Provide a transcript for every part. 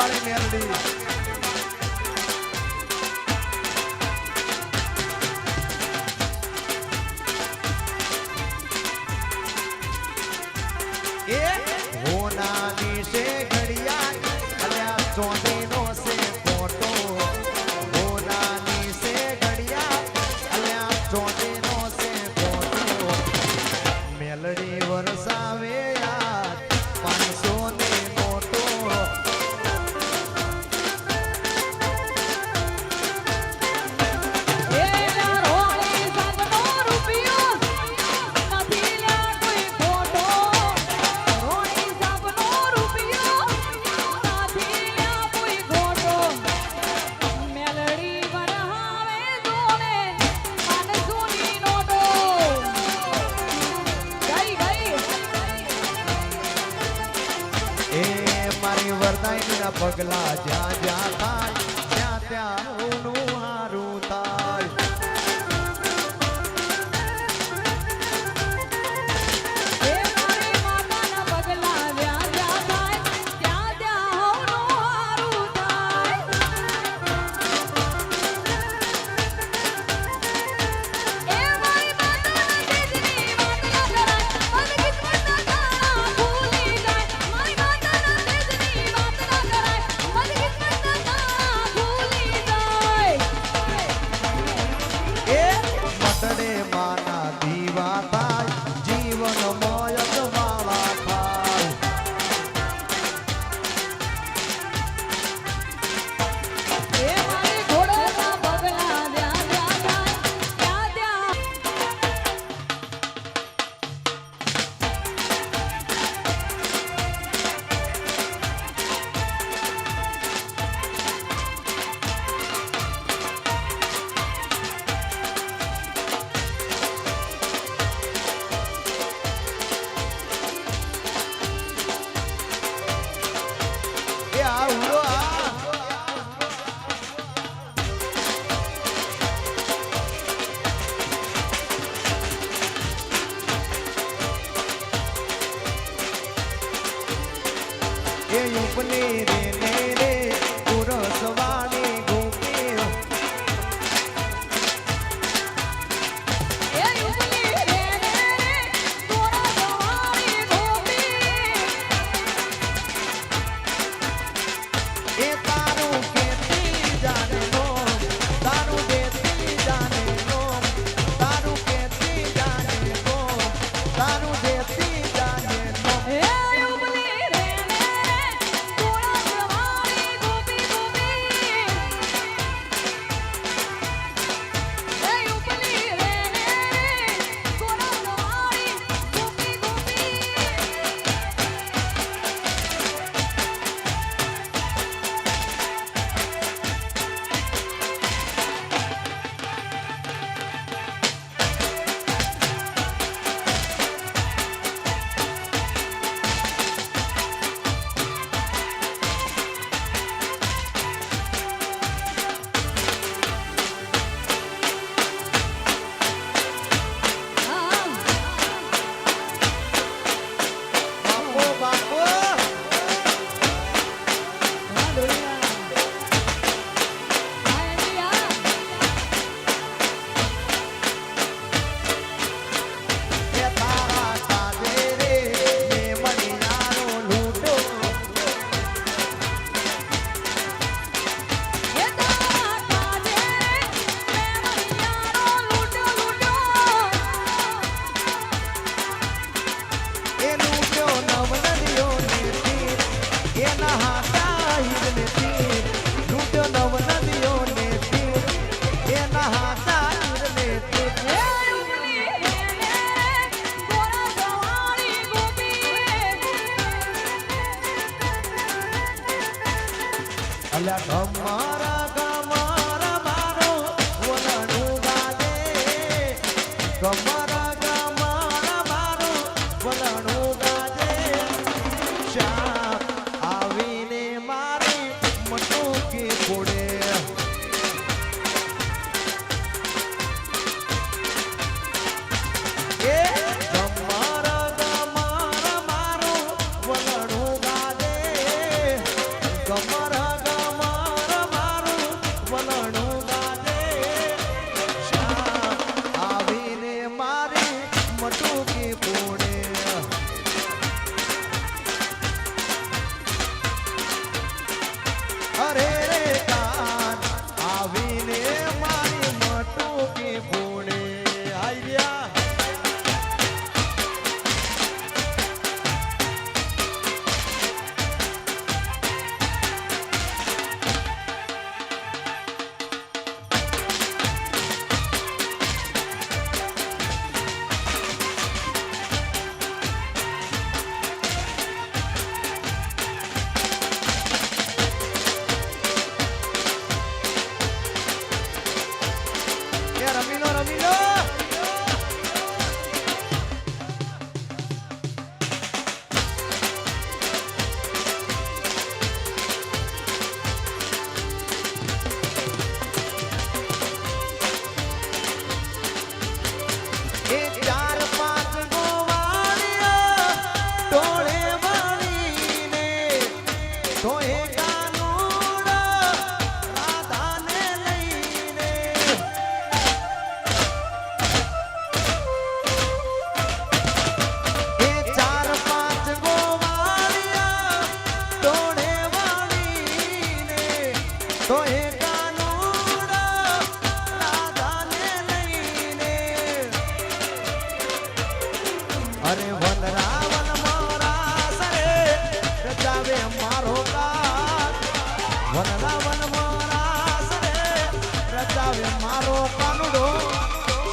વાળી Meldi Come on.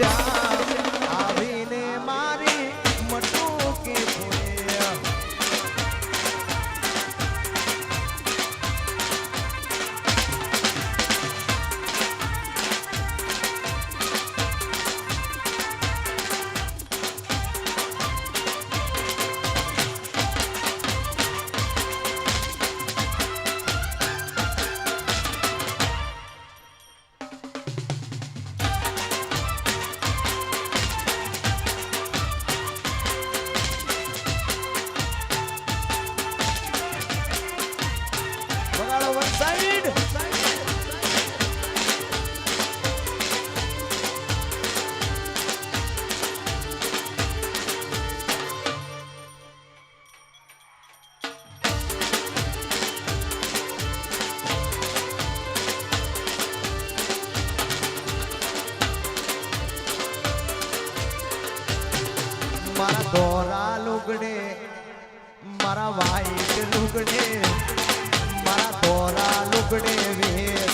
Yeah. લુગડે મારા ધોરા લુગડે વેર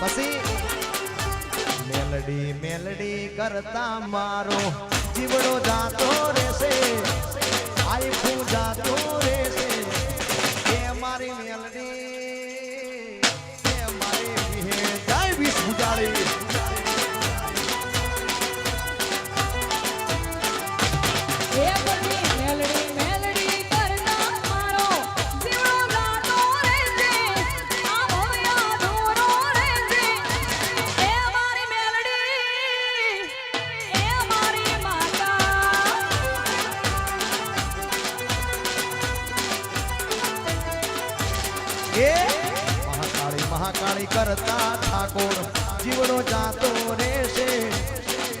પછી? મેલડી મેલડી કરતા મારો જીવડો જાતો રહેશે. આઈ જાતો રહેશે. એ મારી મેલડી કાળી કરતા ઠાકોર જીવડો જાતો રહેશે.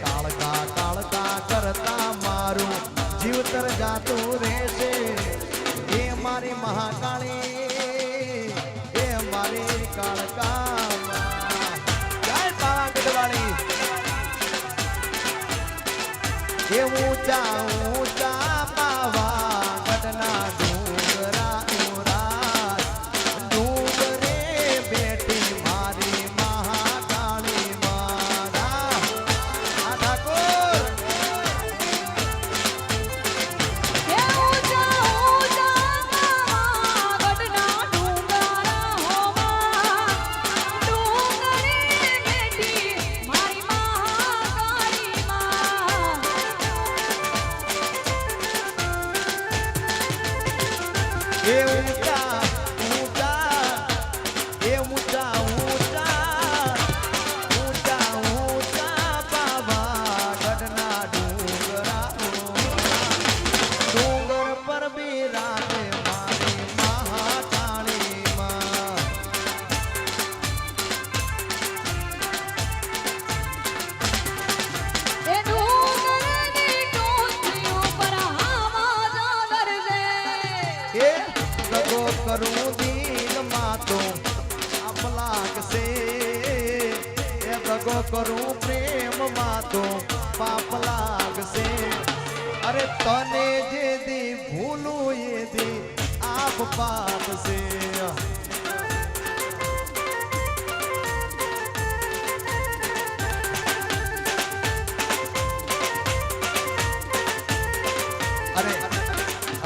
કાળકા કાળકા કરતા મારું જીવતર જાતો રહેશે. એ મારી મહાકાળી, એ મારી કાળકા જય તારા ગઢવાળી. એવું યોગ કરું પ્રેમમાં તો પાપ લાગશે. અરે તને જે દી, ભૂલું એ દી, આપ પાપશે. અરે,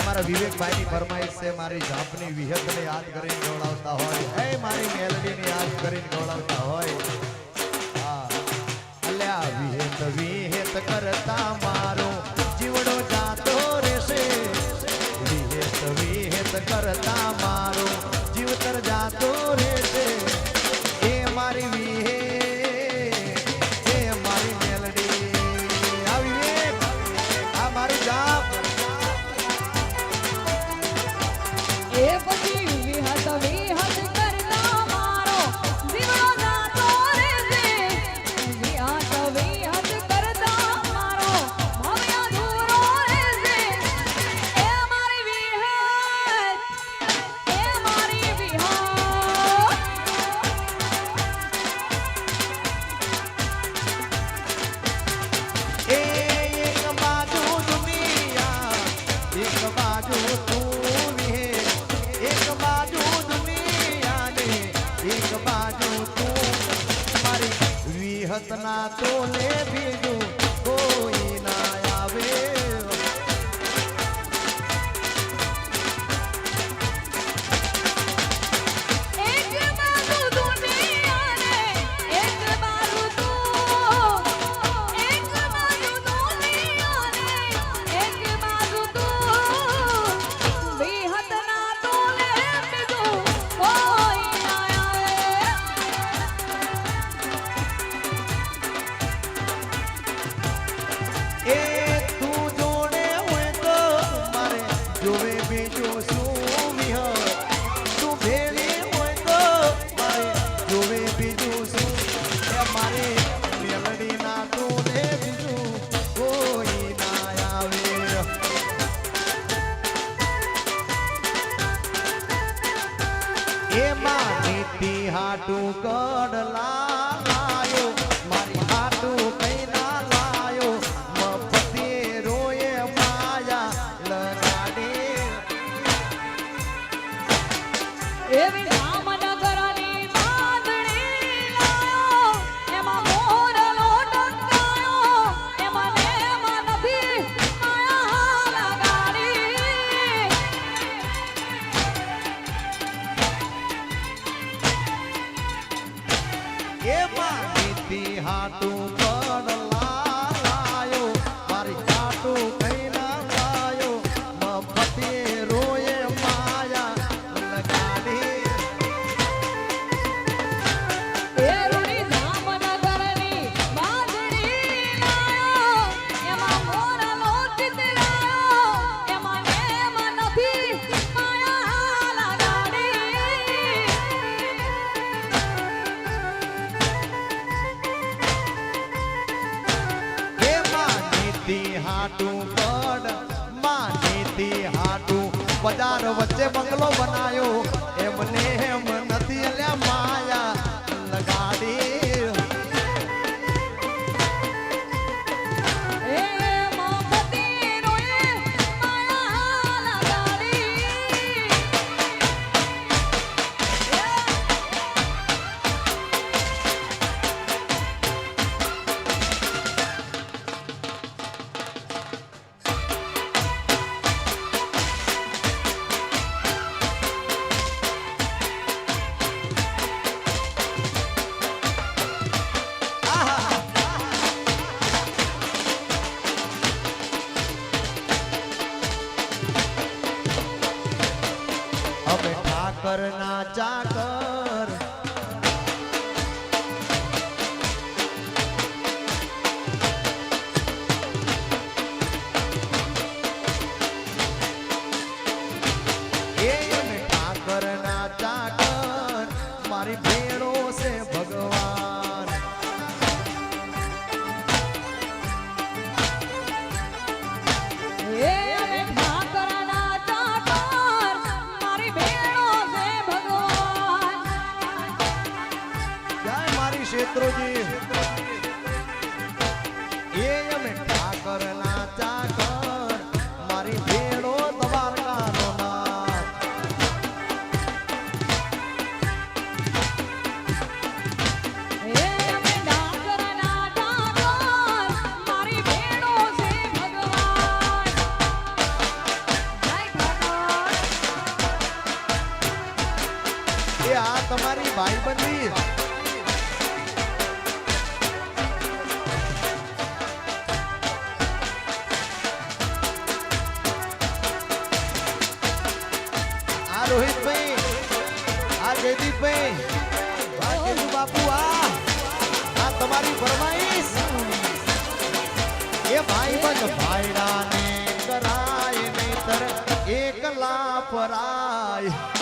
અમારા વિવેકભાઈની ફરમાઈશ છે, મારી ઝાપની વિહતને યાદ કરીને ગૌળાવતા હોય. હે, મારી મેલડીને યાદ કરીને ગૌળાવતા હોય. વિહેત કરતા મારો જીવડો જાતો રહેશે. વિહેત વિહેત કરતા મારો તું કડલા બજાર વચ્ચે બંગલો બનાયો. એમને એ દીપે બાપુ, આ આ તમારી ફરમાઈશ? એ ભાઈ બન ભાઈડાને કરાય નહીતર એકલા ફરાય.